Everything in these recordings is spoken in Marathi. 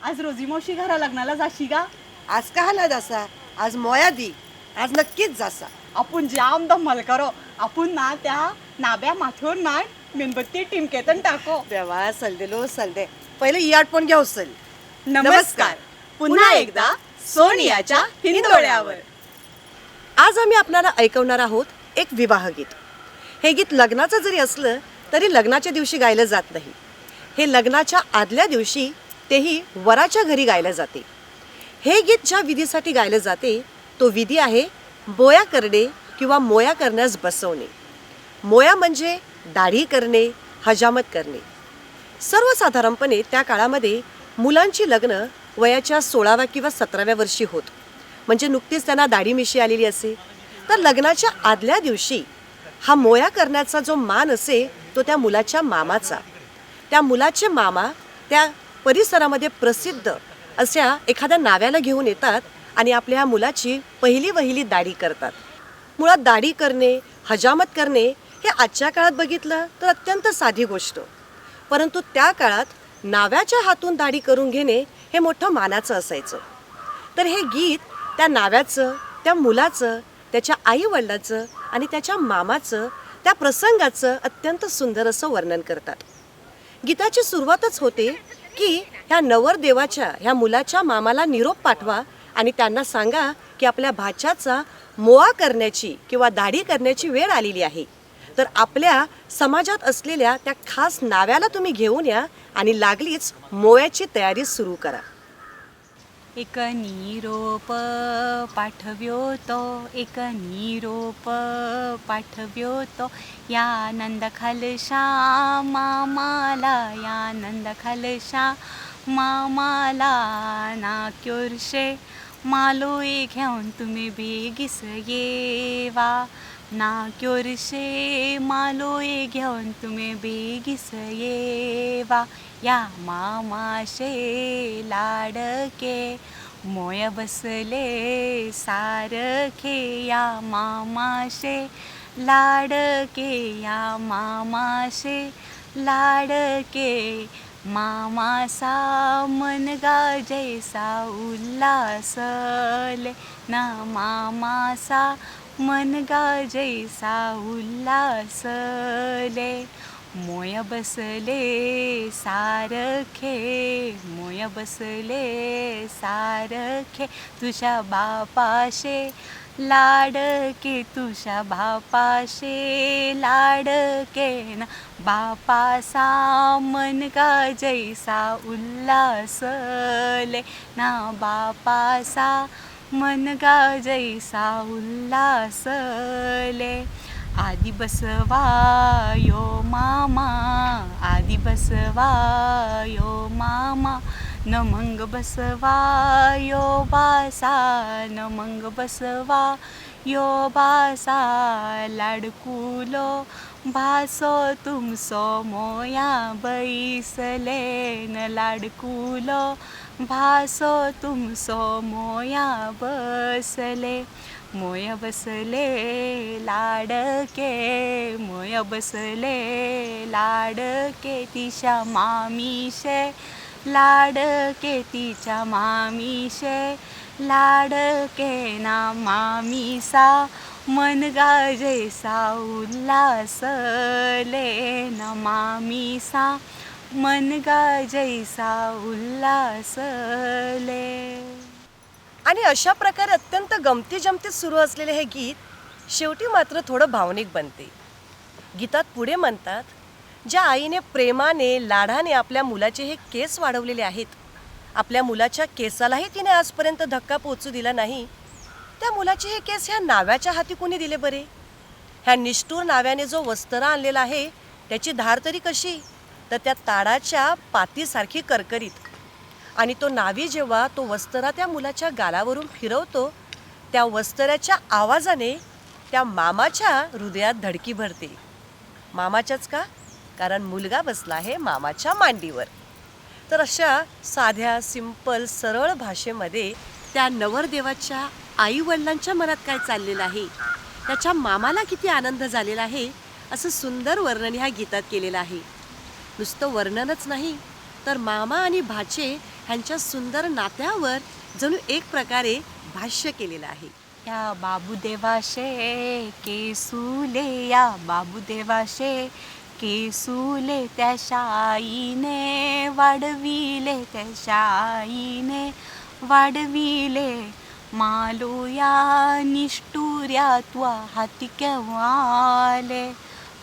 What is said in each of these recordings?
आज रोजी मावशी घरा लग्नाला जाशी का? आज कहाला जासा? आज मोया दी. आज नक्कीच जासा. आपण जाम धम्माल करो आपण ना त्या नाब्या माथ्यावर ना मेणबत्ती टिमकेतन टाको. देवा सलदेलो सलदे पहिले पण घेऊ सल नमस्कार. पुन्हा एकदा सोनियाच्या हिंदोळ्यावर. आज आम्ही आपणाला ऐकवणार आहोत एक विवाह गीत. हे गीत लग्नाचं जरी असलं तरी लग्नाच्या दिवशी गायलं जात नाही. हे लग्नाच्या आदल्या दिवशी तेही वराच्या घरी गायलं जाते. हे गीत ज्या विधीसाठी गायलं जाते तो विधी आहे बोया करणे किंवा मोया करण्यास बसवणे. मोया म्हणजे दाढी करणे हजामत करणे. सर्वसाधारणपणे त्या काळामध्ये मुलांची लग्न वयाच्या सोळाव्या किंवा सतराव्या वर्षी होत. म्हणजे नुकतीच त्यांना दाढी मिशी आलेली असे. तर लग्नाच्या आदल्या दिवशी हा मोया करण्याचा जो मान असे तो त्या मुलाच्या मामाचा. त्या मुलाचे मामा त्या परिसरामध्ये प्रसिद्ध अशा एखाद्या नाव्याला घेऊन येतात आणि आपल्या मुलाची पहिली वहिली दाढी करतात. मुळात दाढी करणे हजामत करणे हे आजच्या काळात बघितलं तर अत्यंत साधी गोष्ट. परंतु त्या काळात नाव्याच्या हातून दाढी करून घेणे हे मोठं मानाचं असायचं. तर हे गीत त्या नाव्याचं त्या मुलाचं त्याच्या आईवडिलाचं आणि त्याच्या मामाचं त्या प्रसंगाचं अत्यंत सुंदर असं वर्णन करतात. गीताची सुरुवातच होते की ह्या नवरदेवाच्या ह्या मुलाच्या मामाला निरोप पाठवा आणि त्यांना सांगा की आपल्या भाच्याचा मोआ करण्याची किंवा दाढी करण्याची वेळ आलेली आहे. तर आपल्या समाजात असलेल्या त्या खास नाव्याला तुम्ही घेऊन या आणि लागलीच मोयाची तयारी सुरू करा. एक निरोप पाठव्यो तो एक निरोप पाठव्यो तो. या नंद खालशा मामाला या नंद खालशा मामाला नाक्योरशे मालोय घेऊन तुम्ही बेगीस येवा ना क्योरशे मालोये घेऊन तुम्ही बेगीस येवा या मामाशे लाडके मोय बसले सारखे या मामाशे लाडके या मामाशे लाडके मामासा मनगा जैसा उल्लासले ना मामासा मनगा जैसा उल्लासले मोय बसले सारखे मोय बसले सारखे तुझ्या बापाशे लाडके तुझ्या बापाशे लाडके ना. बापासा मनगा जैसा उल्लासले ना बापासा मनगा जैसा उल्लासले आदि बसवा यो मामा आदि बसवा यो मामा न मंग बसवा यो बासा। न मंग बसवा यो बासा लाडकुलो भासो तुमसो मोया बैसले। न लाडकुलो भासो तुमसो मोया बसले मोय बसले लाडके मोय बसले लाडके तिच्या मामीशे लाडके तिच्या मामीशे लाडके ना मामीसा मनगा गाजेसा उल्हासले ना मामीसा. मनगा जैसा उल्हासले आणि अशा प्रकारे अत्यंत गमती जमतीत सुरू असलेले हे गीत शेवटी मात्र थोडं भावनिक बनते. गीतात पुढे म्हणतात ज्या आईने प्रेमाने लाडाने आपल्या मुलाचे हे केस वाढवलेले आहेत आपल्या मुलाच्या केसालाही तिने आजपर्यंत धक्का पोचू दिला नाही त्या मुलाचे हे केस ह्या नाव्याच्या हाती कोणी दिले बरे? ह्या निष्ठूर नाव्याने जो वस्त्र आणलेला आहे त्याची धार तरी कशी? तर त्या ताडाच्या पातीसारखी करकरीत. आणि तो नावी जेव्हा तो वस्त्रा त्या मुलाच्या गालावरून फिरवतो त्या वस्त्राच्या आवाजाने त्या मामाच्या हृदयात धडकी भरते. मामाच्याच का? कारण मुलगा बसला आहे मामाच्या मांडीवर. तर अशा साध्या सिंपल सरळ भाषेमध्ये त्या नवरदेवाच्या आई वडिलांच्या मनात काय चाललेलं आहे? त्याच्या मामाला किती आनंद झालेला आहे? असं सुंदर वर्णन ह्या गीतात केलेलं आहे. नुसतं वर्णनच नाही. तर मामा आणि भाचे ह्यांच्या सुंदर नात्यावर जणू एक प्रकारे भाष्य केलेलं आहे. या बाबूदेवाशे केसुले या बाबूदेवाशे केसुले त्या शाईने वाढविले त्या शाईने वाढविले. मालोया निष्ठुर्या त्वा हाती केव्हा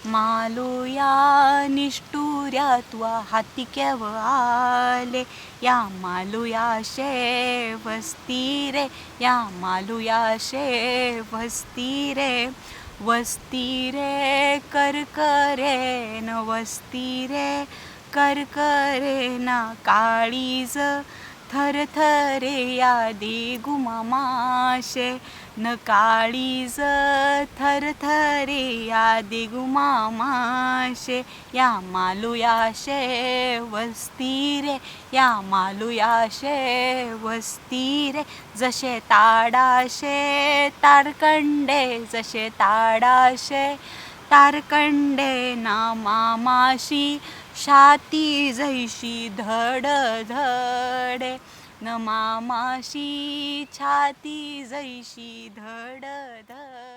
आले मालोया निष्ठुर्या त्वा हाती केव्हा आले. या मालुयाशे वस्ती रे या मालुयाशे वस्ती रे वस्ती रे करकरे न वस्ती रे करकरे ना काळीज थर थरे यादी गुमामाशे न काळीज थर थरे या गुमामाशे या मालुयाशे वस्ती रे या मालुयाशे वस्ती रे जसे ताडाशे तारकंडे जसे ताडाशे तारकंडे ना मामाशी छाती जैशी धड धडे न मामाशी छाती जैशी धड धड